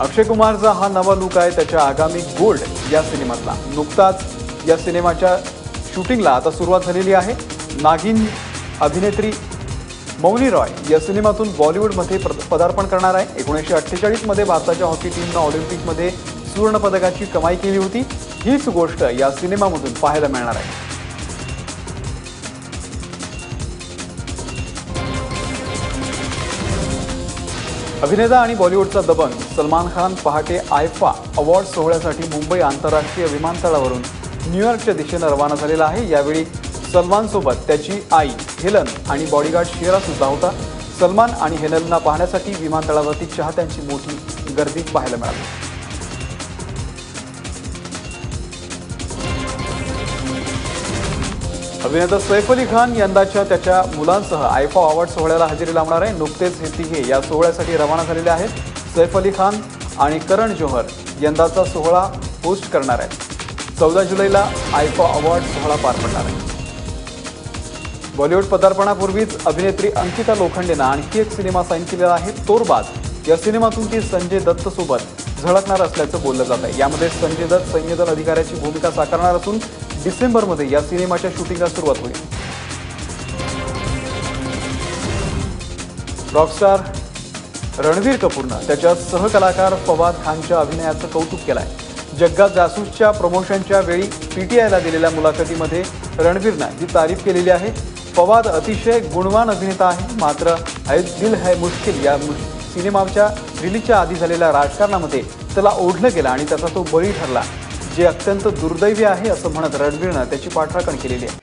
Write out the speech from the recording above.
अक्षय कुमारचा हा नवा लुक आहे त्याच्या आगामी गोल्ड या सिनेमातला. नुकताच या सिनेमाच्या शूटिंगला आता सुरुवात झालेली आहे. नागिन अभिनेत्री मौनी रॉय या सिनेमातून बॉलिवूडमध्ये पदार्पण करणार आहे. एकोणीसशे अठ्ठेचाळीसमध्ये भारताच्या हॉकी टीमनं ऑलिम्पिकमध्ये सुवर्णपदकाची कमाई केली होती. हीच गोष्ट या सिनेमामधून पाहायला मिळणार आहे. अभिनेता आणि बॉलिवूडचा दबंग सलमान खान पहाटे आयफा अवॉर्ड सोहळ्यासाठी मुंबई आंतरराष्ट्रीय विमानतळावरून न्यूयॉर्कच्या दिशेनं रवाना झालेला आहे. यावेळी सलमानसोबत त्याची आई हेलन आणि बॉडीगार्ड शेरा सुद्धा होता. सलमान आणि हेलनला पाहण्यासाठी विमानतळावरती चाहत्यांची मोठी गर्दी पाहायला मिळाली. अभिनेता सैफ अली खान यंदाच्या त्याच्या मुलांसह आयफा अवॉर्ड सोहळ्याला हजेरी लावणार आहे. नुकतेच हे तिघे या सोहळ्यासाठी रवाना झालेले आहेत. सैफ अली खान आणि करण जोहर यंदाचा सोहळा होस्ट करणार आहेत. चौदा जुलैला आयफा अवॉर्ड सोहळा पार पडणार आहे. बॉलिवूड पदार्पणापूर्वीच अभिनेत्री अंकिता लोखंडेनं आणखी एक सिनेमा साईन केलेला आहे. तोरबाज या सिनेमातून ती संजय दत्त सोबत झळकणार असल्याचं बोललं जात आहे यामध्ये संजय दत्त सैन्यदल अधिकाऱ्याची भूमिका साकारणार असून डिसेंबरमध्ये या सिनेमाच्या शूटिंगला सुरुवात होईल. रॉकस्टार रणवीर कपूरनं त्याच्या सहकलाकार फवाद खानच्या अभिनयाचं कौतुक केलं आहे जग्गा जासूसच्या प्रमोशनच्या वेळी पीटीआयला दिलेल्या मुलाखतीमध्ये रणवीरनं ही तारीफ केलेली आहे फवाद अतिशय गुणवान अभिनेता आहे मात्र है दिल है मुश्किल या सिनेमाच्या रिलीजच्या आधी झालेल्या राजकारणामध्ये त्याला ओढलं गेलं आणि त्याचा तो बळी ठरला. जे अत्यंत दुर्दैवी आहे असं म्हणत रणबीरनं त्याची पाठराखण केलेली आहे.